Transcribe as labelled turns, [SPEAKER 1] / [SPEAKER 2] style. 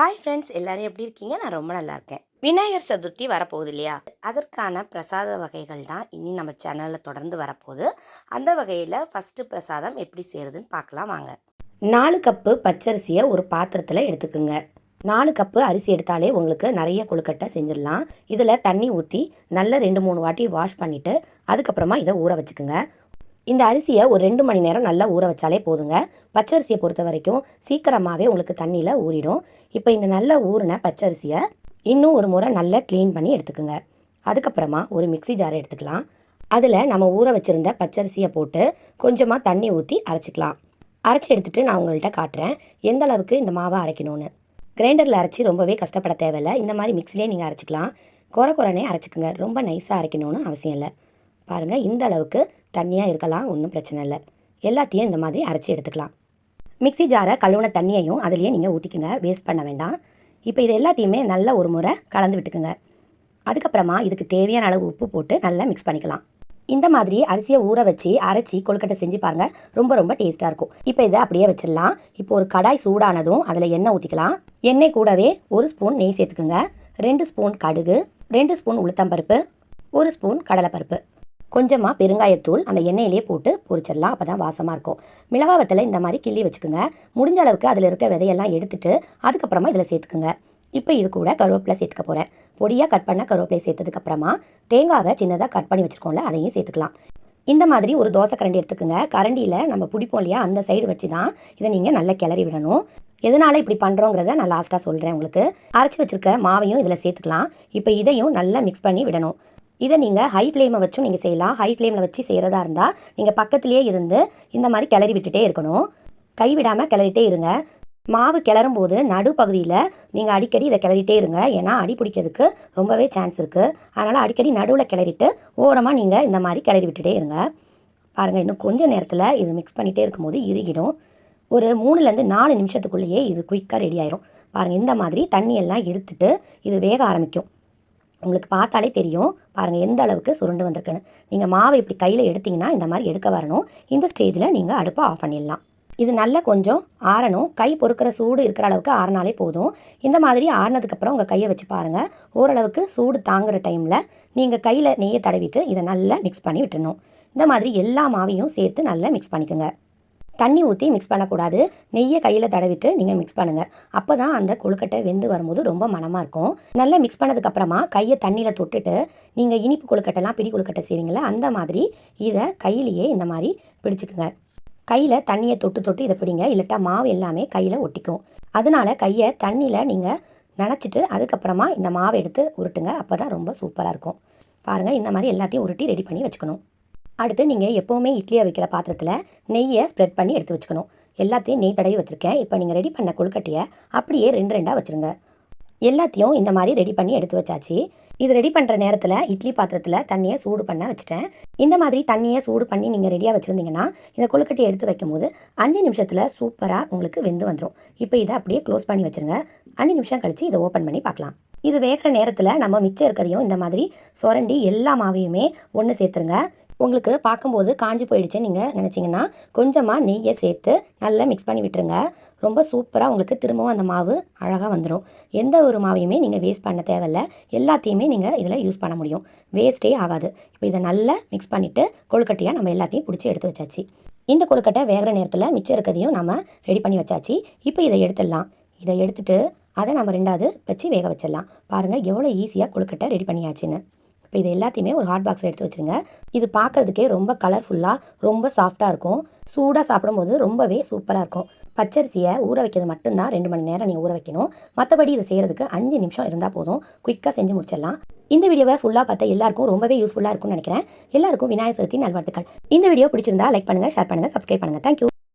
[SPEAKER 1] Hi friends எல்லாரும் எப்படி இருக்கீங்க? நான் ரொம்ப நல்லா இருக்கேன். விநாயகர் சதுர்த்தி வரப்போகுது இல்லையா? அதற்கான பிரசாத வகைகள் தான் இனி நம்ம சேனலில் தொடர்ந்து வரப்போகுது. அந்த வகையில் ஃபஸ்ட்டு பிரசாதம் எப்படி செய்கிறதுன்னு பார்க்கலாம் வாங்க. நாலு கப்பு பச்சரிசியை ஒரு பாத்திரத்தில் எடுத்துக்குங்க. நாலு கப்பு அரிசி எடுத்தாலே உங்களுக்கு நிறைய கொழுக்கட்டை செஞ்சிடலாம். இதில் தண்ணி ஊற்றி நல்லா ரெண்டு மூணு வாட்டி வாஷ் பண்ணிவிட்டு அதுக்கப்புறமா இதை ஊற வச்சுக்குங்க. இந்த அரிசியை ஒரு ரெண்டு மணி நேரம் நல்லா ஊற வச்சாலே போதுங்க. பச்சரிசியை பொறுத்த வரைக்கும் சீக்கிரமாகவே உங்களுக்கு தண்ணியில் ஊறிடும். இப்போ இந்த நல்ல ஊறின பச்சரிசியை இன்னும் ஒரு முறை நல்லா க்ளீன் பண்ணி எடுத்துக்கோங்க. அதுக்கப்புறமா ஒரு மிக்ஸி ஜாரை எடுத்துக்கலாம். அதில் நம்ம ஊற வச்சுருந்த பச்சரிசியை போட்டு கொஞ்சமாக தண்ணி ஊற்றி அரைச்சிக்கலாம். அரைச்சி எடுத்துகிட்டு நான் உங்கள்கிட்ட காட்டுறேன். எந்த அளவுக்கு இந்த மாவை அரைக்கணும்னு. கிரைண்டரில் அரைச்சி ரொம்பவே கஷ்டப்பட தேவையில்லை. இந்த மாதிரி மிக்சிலே நீங்கள் அரைச்சிக்கலாம். குறை குறைனே அரைச்சிக்கோங்க. ரொம்ப நைஸாக அரைக்கணும்னு அவசியம் இல்லை. பாருங்கள் இந்த அளவுக்கு தண்ணியாக இருக்கலாம் ஒன்றும் பிரச்சனை இல்லை. எல்லாத்தையும் இந்த மாதிரி அரைச்சி எடுத்துக்கலாம். மிக்ஸி ஜாரை கழுவுன தண்ணியையும் அதுலேயே நீங்கள் ஊற்றிக்குங்க வேஸ்ட் பண்ண வேண்டாம். இப்போ இது எல்லாத்தையுமே நல்ல ஒரு முறை கலந்து விட்டுக்குங்க. அதுக்கப்புறமா இதுக்கு தேவையான அளவு உப்பு போட்டு நல்லா மிக்ஸ் பண்ணிக்கலாம். இந்த மாதிரி அரிசியை ஊற வச்சு அரைச்சி கொழுக்கட்டை செஞ்சு பாருங்க ரொம்ப ரொம்ப டேஸ்ட்டாக இருக்கும். இப்போ இதை அப்படியே வச்சிடலாம். இப்போ ஒரு கடாய் சூடானதும் அதில் எண்ணெய் ஊற்றிக்கலாம் எண்ணெய் கூடவே ஒரு ஸ்பூன் நெய் சேர்த்துக்குங்க. ரெண்டு ஸ்பூன் கடுகு ரெண்டு ஸ்பூன் உளுத்தம்பருப்பு ஒரு ஸ்பூன் கடலைப்பருப்பு. கொஞ்சமாக பெருங்காயத்தூள் அந்த எண்ணெயிலே போட்டு பொரிச்சிடலாம். அப்போ தான் வாசமாக இருக்கும். மிளகா வத்தலை இந்த மாதிரி கிள்ளி வச்சுக்கோங்க. முடிஞ்ச அளவுக்கு அதில் இருக்க விதையெல்லாம் எடுத்துட்டு அதுக்கப்புறமா இதில் சேர்த்துக்குங்க. இப்போ இது கூட கருவேப்பிலை சேர்த்துக்க போகிறேன் பொடியாக கட் பண்ண கருவேப்பிலை சேர்த்ததுக்கப்புறமா தேங்காவை சின்னதாக கட் பண்ணி வச்சுருக்கோம்ல அதையும் சேர்த்துக்கலாம். இந்த மாதிரி ஒரு தோசை கரண்டி எடுத்துக்கோங்க. கரண்டியில் நம்ம பிடிப்போம் இல்லையா அந்த சைடு வச்சு தான் இதை நீங்கள் நல்லா கிளறி விடணும். எதனால் இப்படி பண்ணுறோங்கிறத நான் லாஸ்ட்டாக சொல்கிறேன் உங்களுக்கு. அரைச்சி வச்சுருக்க மாவையும் இதில் சேர்த்துக்கலாம். இப்போ இதையும் நல்லா மிக்ஸ் பண்ணி விடணும். இதை நீங்கள் ஹை ஃப்ளேமை வச்சும் நீங்கள் செய்யலாம். ஹை ஃப்ளேமில் வச்சு செய்கிறதா இருந்தால் நீங்கள் பக்கத்துலேயே இருந்து இந்த மாதிரி கிளறி விட்டுட்டே இருக்கணும். கை விடாமல் கிளறிட்டே இருங்க. மாவு கிளறும் போது நடுப்பகுதியில் நீங்கள் அடிக்கடி இதை கிளறிட்டே இருங்க. ஏன்னா அடி பிடிக்கிறதுக்கு ரொம்பவே சான்ஸ் இருக்குது அதனால் அடிக்கடி நடுவில் கிளறிட்டு ஓரமாக நீங்கள் இந்த மாதிரி கிளறி விட்டுட்டே இருங்க. பாருங்கள் இன்னும் கொஞ்சம் நேரத்தில் இது மிக்ஸ் பண்ணிகிட்டே இருக்கும்போது இறுகிடும். ஒரு மூணுலேருந்து நாலு நிமிஷத்துக்குள்ளேயே இது குயிக்காக ரெடி ஆயிரும். பாருங்கள் இந்த மாதிரி தண்ணியெல்லாம் இருத்துட்டு இது வேக ஆரம்பிக்கும். உங்களுக்கு பார்த்தாலே தெரியும். பாருங்கள் எந்த அளவுக்கு சுருண்டு வந்திருக்குன்னு. நீங்கள் மாவை இப்படி கையில் எடுத்தீங்கன்னா இந்த மாதிரி எடுக்க வரணும். இந்த ஸ்டேஜில் நீங்கள் அடுப்பை ஆஃப் பண்ணிடலாம். இது நல்லா கொஞ்சம் ஆறணும். கை பொறுக்கிற சூடு இருக்கிற அளவுக்கு ஆறினாலே போதும். இந்த மாதிரி ஆறினதுக்கப்புறம் உங்கள் கையை வச்சு பாருங்கள் ஓரளவுக்கு சூடு தாங்குகிற டைமில் நீங்கள் கையில் நெய்யை தடவிட்டு இதை நல்லா மிக்ஸ் பண்ணி விட்டுணும் இந்த மாதிரி எல்லா மாவையும் சேர்த்து நல்லா மிக்ஸ் பண்ணிக்கோங்க. தண்ணி ஊற்றி மிக்ஸ் பண்ணக்கூடாது. நெய்யை கையில் தடவிட்டு நீங்கள் மிக்ஸ் பண்ணுங்கள் அப்போ தான் அந்த கொழுக்கட்டை வெந்து வரும்போது ரொம்ப மனமாக இருக்கும். நல்லா மிக்ஸ் பண்ணதுக்கப்புறமா கையை தண்ணியில் தொட்டுட்டு நீங்கள் இனிப்பு கொழுக்கட்டைலாம் பிடி கொழுக்கட்டை செய்வீங்களா அந்த மாதிரி இதை கையிலேயே இந்த மாதிரி பிடிச்சிக்குங்க. கையில் தண்ணியை தொட்டு தொட்டு இதை பிடிங்க. இல்லட்டா மாவு எல்லாமே கையில் ஒட்டிக்கும். அதனால கையை தண்ணியில் நீங்கள் நனைச்சிட்டு அதுக்கப்புறமா இந்த மாவை எடுத்து உருட்டுங்க. அப்போ தான் ரொம்ப சூப்பராக இருக்கும். பாருங்கள் இந்த மாதிரி எல்லாத்தையும் உருட்டி ரெடி பண்ணி வச்சுக்கணும். அடுத்து நீங்கள் எப்போவுமே இட்லியை வைக்கிற பாத்திரத்தில் நெய்யை ஸ்ப்ரெட் பண்ணி எடுத்து வச்சுக்கணும். எல்லாத்தையும் நெய் தடவி வச்சுருக்கேன். இப்போ நீங்கள் ரெடி பண்ண கொழுக்கட்டையை அப்படியே ரெண்டு ரெண்டாக வச்சுருங்க. எல்லாத்தையும் இந்த மாதிரி ரெடி பண்ணி எடுத்து வச்சாச்சு. இது ரெடி பண்ணுற நேரத்தில் இட்லி பாத்திரத்தில் தண்ணியை சூடு பண்ண வச்சுட்டேன். இந்த மாதிரி தண்ணியை சூடு பண்ணி நீங்கள் ரெடியாக வச்சுருந்தீங்கன்னா இந்த கொழுக்கட்டையை எடுத்து வைக்கும்போது அஞ்சு நிமிஷத்தில் சூப்பராக உங்களுக்கு வெந்து வந்துடும் இப்போ இதை அப்படியே க்ளோஸ் பண்ணி வச்சுருங்க. அஞ்சு நிமிஷம் கழித்து இதை ஓப்பன் பண்ணி பார்க்கலாம். இது வேகிற நேரத்தில் நம்ம மிச்சம் இருக்கிறதையும் இந்த மாதிரி சுரண்டி எல்லா மாவையுமே ஒன்று சேர்த்துருங்க. உங்களுக்கு பார்க்கும்போது காஞ்சி போயிடுச்சுன்னு நீங்கள் நினச்சிங்கன்னா கொஞ்சமாக நெய்யை சேர்த்து நல்லா மிக்ஸ் பண்ணி விட்டுருங்க. ரொம்ப சூப்பராக உங்களுக்கு திரும்பவும் அந்த மாவு அழகாக வந்துடும் எந்த ஒரு மாவையுமே நீங்கள் வேஸ்ட் பண்ண தேவையில்ல. எல்லாத்தையுமே நீங்கள் இதில் யூஸ் பண்ண முடியும். வேஸ்ட்டே ஆகாது. இப்போ இதை நல்லா மிக்ஸ் பண்ணிவிட்டு கொழுக்கட்டையாக நம்ம எல்லாத்தையும் பிடிச்சி எடுத்து வச்சாச்சு. இந்த கொழுக்கட்டை வேகிற நேரத்தில் மிச்சம் இருக்கிறதையும் நம்ம ரெடி பண்ணி வச்சாச்சு. இப்போ இதை எடுத்துடலாம். இதை எடுத்துட்டு அதை நம்ம ரெண்டாவது வச்சு வேக வச்சிடலாம். பாருங்கள் எவ்வளோ ஈஸியாக கொழுக்கட்டை ரெடி பண்ணியாச்சுன்னு. இப்போ இது எல்லாத்தையுமே ஒரு ஹாட் பாக்ஸில் எடுத்து வச்சுருங்க. இது பார்க்குறதுக்கே ரொம்ப கலர்ஃபுல்லாக ரொம்ப சாஃப்டாக இருக்கும். சூடாக சாப்பிடும்போது ரொம்பவே சூப்பராக இருக்கும். பச்சரிசியை ஊற வைக்கிறது மட்டும்தான் ரெண்டு மணி நேரம் நீங்கள் ஊற வைக்கணும். மற்றபடி இதை செய்கிறதுக்கு அஞ்சு நிமிஷம் இருந்தால் போதும். குயிக்காக செஞ்சு முடிச்சிடலாம். இந்த வீடியோவை ஃபுல்லாக பார்த்தா எல்லாருக்கும் ரொம்பவே யூஸ்ஃபுல்லாக இருக்கும்னு நினைக்கிறேன். எல்லாருக்கும் விநாயகர் சதுர்த்தி நல்வாழ்த்துக்கள். இந்த வீடியோ பிடிச்சிருந்தா லைக் பண்ணுங்கள் ஷேர் பண்ணுங்கள் சப்ஸ்கிரைப் பண்ணுங்கள் தேங்க்யூ